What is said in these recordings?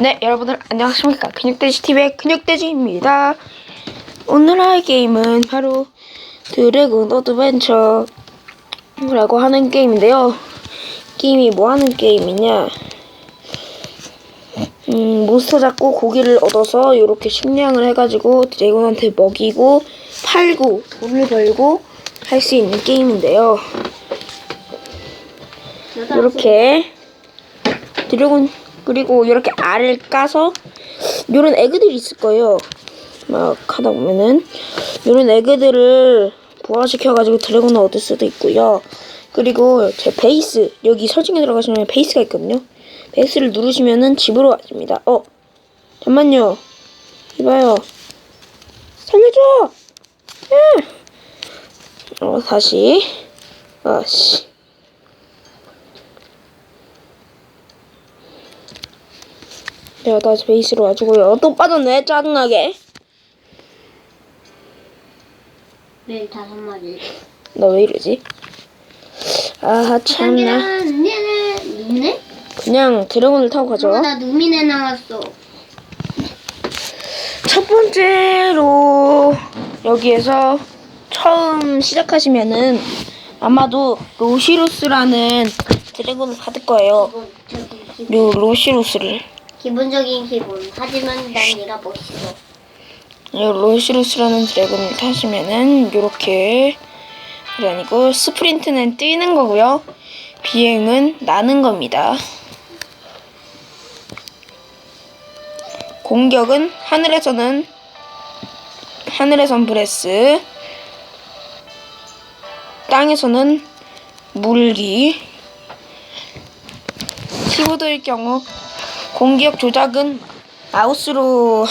네, 여러분들 안녕하십니까. 근육돼지TV의 근육돼지입니다. 오늘 할 게임은 바로 드래곤 어드벤처라고 하는 게임인데요. 게임이 뭐 하는 게임이냐. 음, 몬스터 잡고 고기를 얻어서 이렇게 식량을 해가지고 드래곤한테 먹이고 팔고 돈을 벌고 할 수 있는 게임인데요. 이렇게 드래곤 그리고 이렇게 알을 까서 요런 에그들이 있을 거예요. 막 하다 보면은 요런 에그들을 부화시켜 가지고 드래곤을 얻을 수도 있고요. 그리고 제 베이스 여기 설정에 들어가시면 베이스가 있거든요. 베이스를 누르시면은 집으로 와집니다. 어 잠만요. 이봐요. 살려줘. 예. 어 다시. 아씨. 내가 다시 베이스로 와주고요. 또 빠졌네, 짜증나게. 매일 다섯 마리. 나 왜 이러지? 아, 참나. 그냥 드래곤을 타고 가죠. 어, 나 누미네 나왔어. 첫 번째로 여기에서 처음 시작하시면은 아마도 로시루스라는 드래곤을 받을 거예요. 요 로시루스를. 기본적인 기본. 하지만 난 네가 멋있어. 요 로시루스라는 드래곤을 타시면은 요렇게 그게 아니고 스프린트는 뛰는 거고요. 비행은 나는 겁니다. 공격은 하늘에서는 하늘에선 브레스 땅에서는 물기 키보드일 경우 공격 조작은 마우스로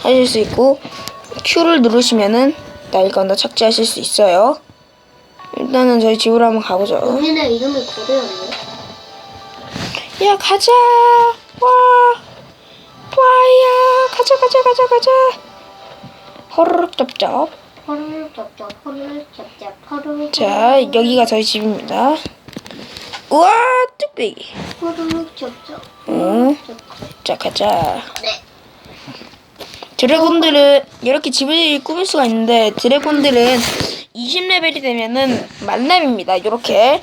하실 수 있고 Q를 누르시면은 날거나 착지하실 수 있어요. 일단은 저희 집으로 한번 가보죠. 누미네 이름이 고대였네. 야 가자 와 와야 가자 가자 가자 가자 허르륵 쩝쩝 허르르 쩝쩝, 허르르 쩝쩝, 허르르. 자 여기가 저희 집입니다. 우와 뚝배기. 응. 쩝쩝. 자 가자. 네. 드래곤들은 이렇게 집을 꾸밀 수가 있는데 드래곤들은 20레벨이 되면은 만렙입니다. 이렇게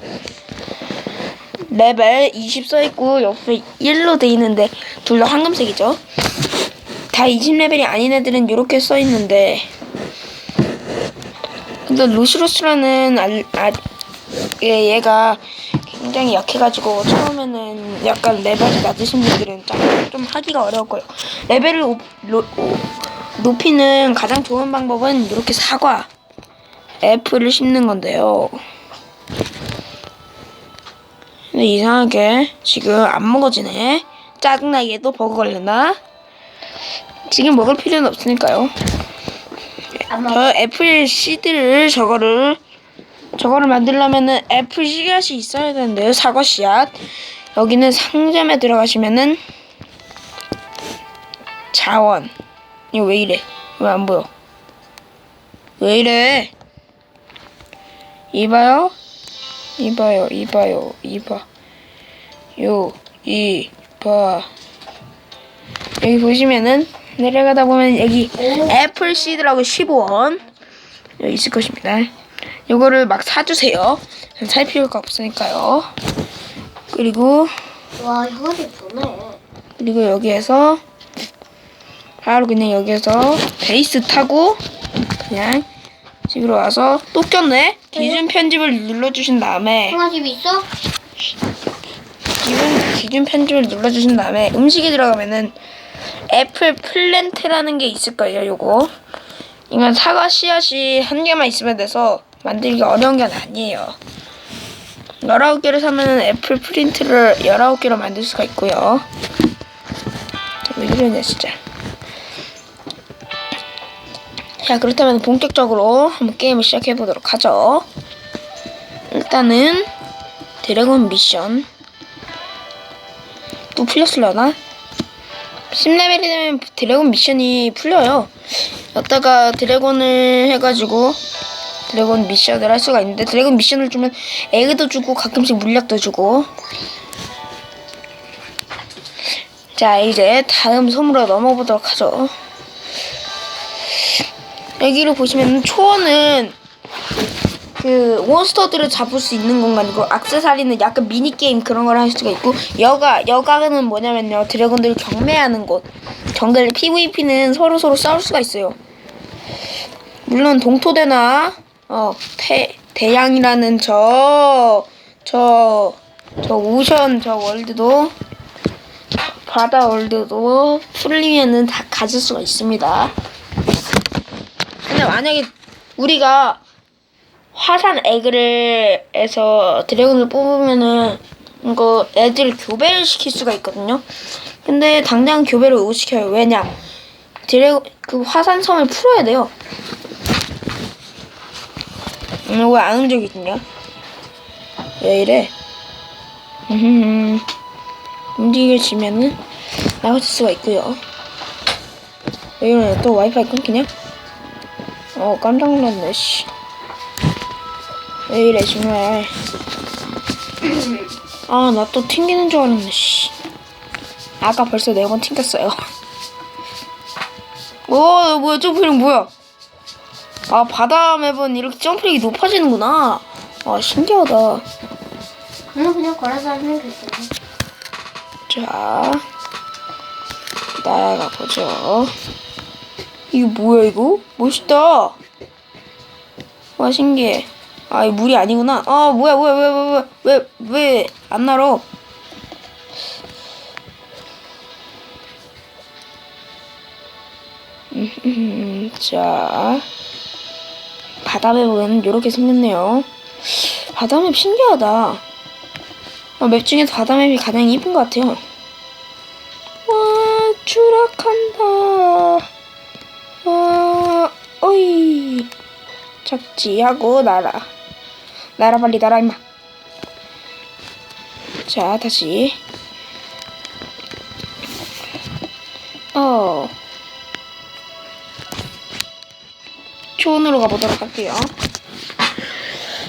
레벨 20 써있고 옆에 1로 돼 있는데 둘 다 황금색이죠. 다 20레벨이 아닌 애들은 이렇게 써있는데 근데 루시로스라는 알, 아, 얘, 얘가 굉장히 약해가지고 처음에는 약간 레벨이 낮으신 분들은 좀, 좀 하기가 어려울 거예요. 레벨을 오- 로- 오- 높이는 가장 좋은 방법은 이렇게 사과, 애플을 심는 건데요. 근데 이상하게 지금 안 먹어지네. 짜증나게 또 버그 걸렸나? 지금 먹을 필요는 없으니까요. 저 애플 씨드를 저거를 저거를 만들려면은 애플 씨앗이 있어야 되는데요. 사과 씨앗. 여기는 상점에 들어가시면은 자원. 이거 왜 이래? 왜 안 보여? 왜 이래? 이봐요? 이봐요, 이봐요, 이봐. 요, 이, 봐. 여기 보시면은 내려가다 보면 여기 애플 씨드라고 15원 여기 있을 것입니다. 요거를 막 사주세요. 살 필요가 없으니까요. 그리고 와 혀가 좋네. 그리고 여기에서 바로 그냥 여기에서 베이스 타고 그냥 집으로 와서 또 꼈네. 기준 편집을 눌러주신 다음에 형아 집 있어? 기준 기준 편집을 눌러주신 다음에 음식에 들어가면은 애플 플랜트라는 게 있을 거예요. 요거 이건 사과 씨앗이 한 개만 있으면 돼서 만들기 어려운 게 아니에요. 19개를 사면은 애플 프린트를 19개로 만들 수가 있고요. 왜 이러냐 진짜. 자 그렇다면 본격적으로 한번 게임을 시작해 보도록 하죠. 일단은 드래곤 미션 또 풀렸으려나? 10레벨이 되면 드래곤 미션이 풀려요. 여기다가 드래곤을 해가지고 드래곤 미션을 할 수가 있는데 드래곤 미션을 주면 에그도 주고 가끔씩 물약도 주고 자, 이제 다음 섬으로 넘어 보도록 하죠. 여기를 보시면 초원은 그 몬스터들을 잡을 수 있는 공간이고 악세사리는 약간 미니 게임 그런 걸 할 수가 있고 여가 여가는 뭐냐면요 드래곤들 경매하는 곳. 정글 PVP는 서로 서로 싸울 수가 있어요. 물론 동토대나 어 태, 대양이라는 저 저 저 오션 저 월드도 바다 월드도 풀리면은 다 가질 수가 있습니다. 근데 만약에 우리가 화산 에그를 해서 드래곤을 뽑으면은 이거 애들 교배를 시킬 수가 있거든요. 근데 당장 교배를 못 시켜요. 왜냐? 드래곤 그 화산 섬을 풀어야 돼요. 음, 왜안 움직이냐? 왜 이래? 음, 움직여지면은 나갈 수가 있고요. 왜 이러냐? 또 와이파이 끊기냐? 어, 깜짝 놀랐네, 씨. 왜 이래, 정말. 아, 나 또 튕기는 줄 알았네, 씨. 아까 벌써 네 번 튕겼어요. 오, 뭐야, 점프력 뭐야? 아, 바다 맵은 이렇게 점프력이 높아지는구나. 아, 신기하다. 그냥 그냥 걸어서 하면 되잖아. 자, 날아가 보죠. 이거 뭐야 이거? 멋있다. 와 신기해. 아, 이 물이 아니구나. 아, 뭐야, 뭐야, 왜, 왜, 왜, 왜, 왜안 날어? 음, 자, 바다맵은 이렇게 생겼네요. 바다맵 신기하다. 어, 맵 중에서 바다맵이 가장 이쁜 것 같아요. 와, 추락한다. 와, 어이. 착지하고 날아. 날아, 빨리 날아, 임마. 자, 다시. 어. 초원으로 가보도록 할게요.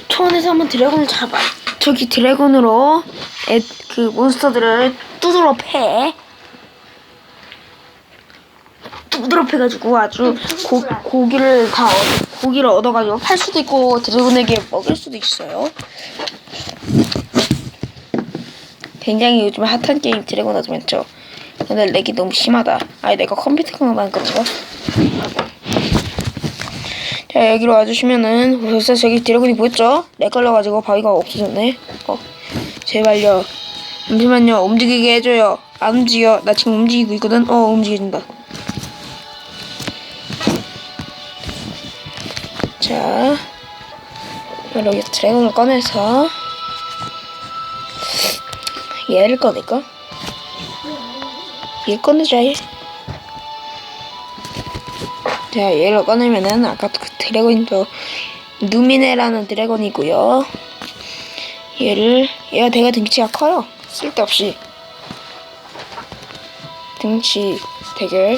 초원에서 한번 드래곤을 잡아. 저기 드래곤으로 애, 그 몬스터들을 두드러 패. 두드러 패가지고 아주 고, 고기를 다 얻, 고기를 얻어가지고 팔 수도 있고 드래곤에게 먹일 수도 있어요. 굉장히 요즘 핫한 게임 드래곤 어드벤처. 근데 렉이 너무 심하다. 아니 내가 컴퓨터가 많으니까 제가. 자 여기로 와주시면은 벌써 저기 드래곤이 보였죠? 렉 걸려가지고 바위가 없어졌네. 어 제발요. 잠시만요. 움직이게 해줘요. 안 움직여. 나 지금 움직이고 있거든. 어 움직여진다. 자 여기 드래곤을 꺼내서 얘를 꺼낼까? 얘 꺼내자 얘. 자 얘를 꺼내면은 아까 그 드래곤이죠 누미네라는 드래곤이고요. 얘를 얘가 되게 등치가 커요. 쓸데없이. 등치 되게.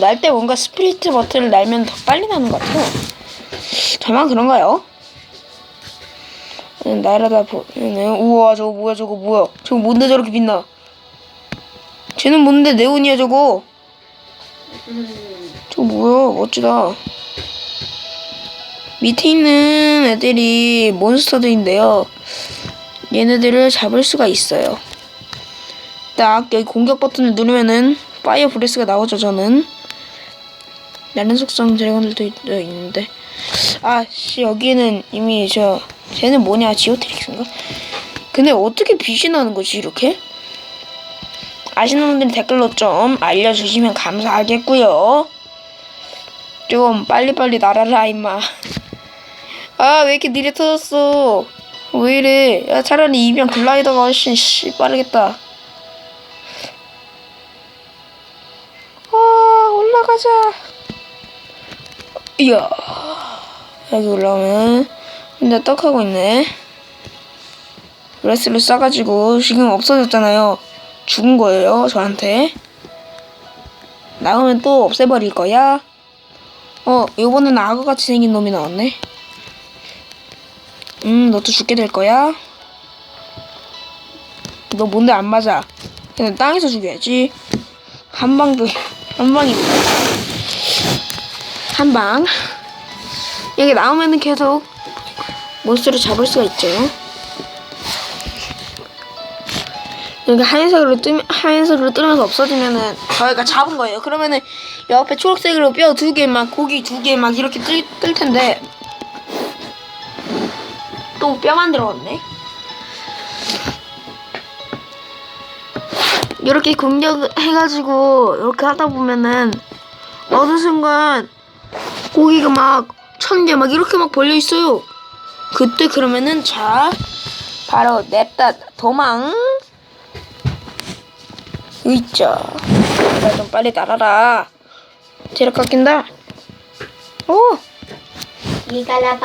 날때 뭔가 스프리트 버튼을 날면 더 빨리 나는 것 같아요. 저만 그런가요? 음, 날아다 보면은 우와 저거 뭐야 저거 뭐야. 저거 뭔데 저렇게 빛나? 쟤는 뭔데 네온이야 저거 저거 뭐야 멋지다 밑에 있는 애들이 몬스터들인데요 얘네들을 잡을 수가 있어요 딱 여기 공격 버튼을 누르면은 파이어 브레스가 나오죠 저는 다른 속성 드래곤들도 있- 있는데 아씨 여기는 이미 저 쟤는 뭐냐 지오트릭스인가? 근데 어떻게 빛이 나는 거지 이렇게? 아시는 분들이 댓글로 좀 알려주시면 감사하겠고요. 좀 빨리빨리 날아라 임마. 아 왜 이렇게 느려 터졌어? 왜 이래? 야 차라리 이병 글라이더가 훨씬 씨 빠르겠다. 아 올라가자. 이야 여기 올라오면 근데 떡하고 있네. 레스를 싸가지고 지금 없어졌잖아요. 죽은 거예요, 저한테. 나오면 또 없애버릴 거야. 어, 요번에는 악어같이 생긴 놈이 나왔네. 음, 너도 죽게 될 거야. 너 뭔데 안 맞아? 그냥 땅에서 죽여야지. 한 방도 한 방입니다. 한 방. 여기 나오면은 계속 몬스터를 잡을 수가 있죠. 이렇게 하얀색으로 뜨 하얀색으로 뜨면서 없어지면은 저희가 잡은 거예요. 그러면은 옆에 초록색으로 뼈 두 개 막 고기 두 개 막 이렇게 뜰, 뜰 텐데 또 뼈 만 들어왔네. 이렇게 공격해가지고 이렇게 하다 보면은 어느 순간 고기가 막 천 개 막 이렇게 막 벌려 있어요. 그때 그러면은 자 바로 냅다 도망. 있죠. 제발 좀 빨리 날아라. 체력 깎인다. 오, 비발라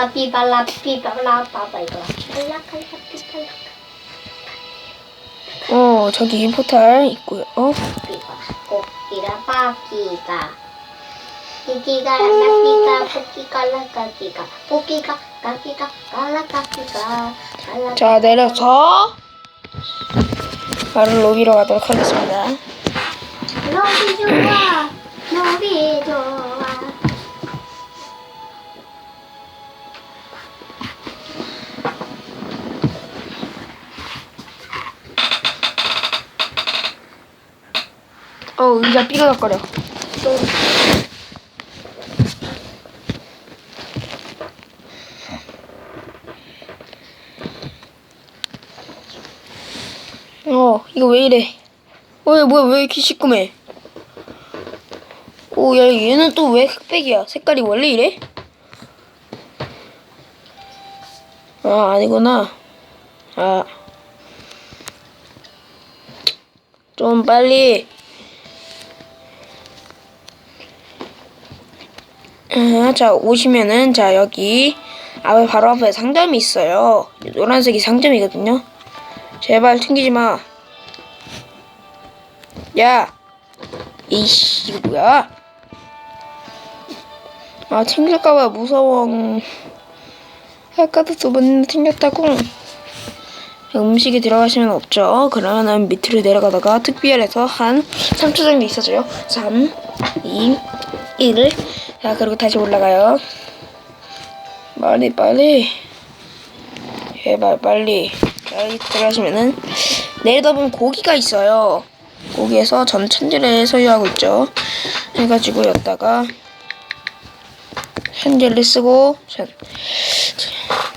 어 저기 포탈 있고요. 어. 자 내려서 바로 로비로 가도록 하겠습니다. 너비 좋아 너비 좋아. 어 의자 삐그덕거려. 또 어 이거 왜 이래? 어야 뭐야 왜 이렇게 시꺼매? 오 야 얘는 또 왜 흑백이야? 색깔이 원래 이래? 아 아니구나. 아. 좀 빨리. 아, 자 오시면은 자 여기 앞에 바로 앞에 상점이 있어요. 노란색이 상점이거든요. 제발 튕기지 마. 야, 이씨 뭐야? 아 튕길까봐 무서워. 아까도 두번 튕겼다고. 음식이 들어가시면 없죠. 그러면은 밑으로 내려가다가 특별해서 한 3초 정도 있어줘요. 3, 2, 1. 자, 그리고 다시 올라가요. 빨리, 빨리. 제발, 빨리. 자, 여기 들어가시면은 내려다보면 고기가 있어요. 고기에서 전 천재를 소유하고 있죠. 해가지고 여기다가 현재를 쓰고 전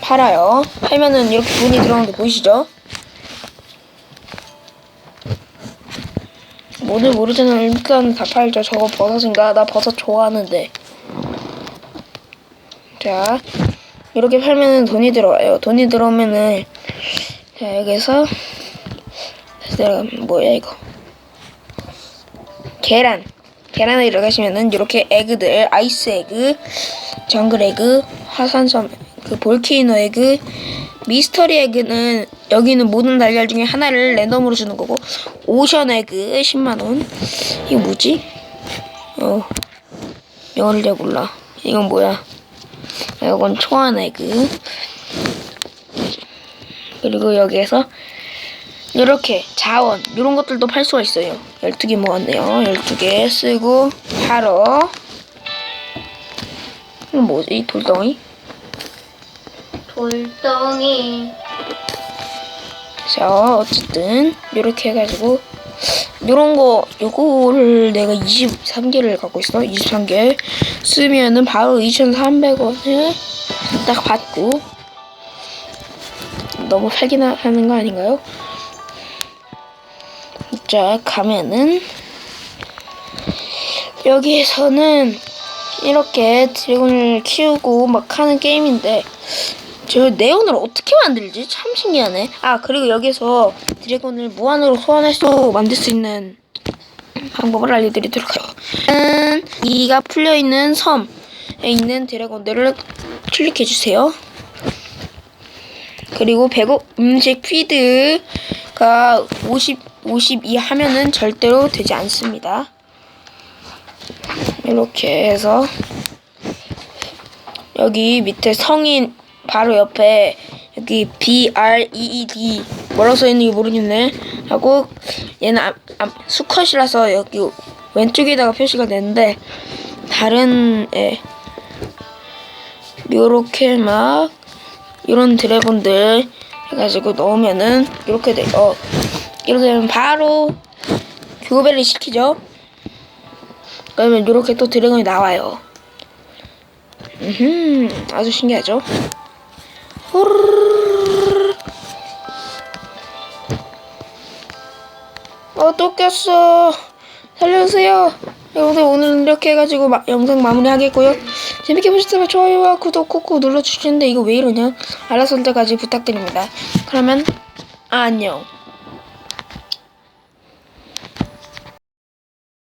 팔아요. 팔면은 이렇게 돈이 들어오는 게 보이시죠? 모두 모르잖아. 일단 다 팔죠. 저거 버섯인가? 나 버섯 좋아하는데. 자, 이렇게 팔면은 돈이 들어와요. 돈이 들어오면은 자 여기서 다시 내려가면 뭐야 이거? 계란. 계란을 들어가시면은 이렇게 에그들, 아이스 에그, 정글 에그, 화산섬, 그 볼케이노 에그, 미스터리 에그는 여기는 모든 달걀 중에 하나를 랜덤으로 주는 거고 오션 에그 10만 원. 이거 뭐지? 어 영어를 잘 몰라. 이건 뭐야? 아, 이건 초안 에그. 그리고 여기에서 이렇게 자원 이런 것들도 팔 수가 있어요. 12개 모았네요. 12개 쓰고 팔어. 이건 뭐지? 돌덩이? 돌덩이 자, 어쨌든 이렇게 해가지고 요런 거 요거를 내가 23개를 갖고 있어. 23개 쓰면은 바로 2,300원을 딱 받고 너무 팔기나 하는 거 아닌가요? 자, 가면은 여기에서는 이렇게 드래곤을 키우고 막 하는 게임인데 저 네온을 어떻게 만들지? 참 신기하네. 아 그리고 여기서 드래곤을 무한으로 소환할 수 만들 수 있는 방법을 알려드리도록 하죠. 음, 이가 풀려 있는 섬에 있는 드래곤들을 클릭해 주세요. 그리고 배고 음식 피드 가 50 50 이하면은 절대로 되지 않습니다. 이렇게 해서 여기 밑에 성인 바로 옆에 여기 B R E E D 뭐라고 써 있는지 모르겠네 하고 얘는 암, 암, 수컷이라서 여기 왼쪽에다가 표시가 되는데 다른 애 요렇게 막 이런 드래곤들 해가지고 넣으면은 이렇게 돼요 이렇게 되면 바로 교배를 시키죠 그러면 이렇게 또 드래곤이 나와요 음 아주 신기하죠. 어, 또 꼈어. 살려주세요. 여러분들 오늘은 이렇게 해가지고 마- 영상 마무리 하겠고요. 재밌게 보셨다면 좋아요와 구독 꾹꾹 눌러주시는데 이거 왜 이러냐? 알아서 할 때까지 부탁드립니다. 그러면 안녕.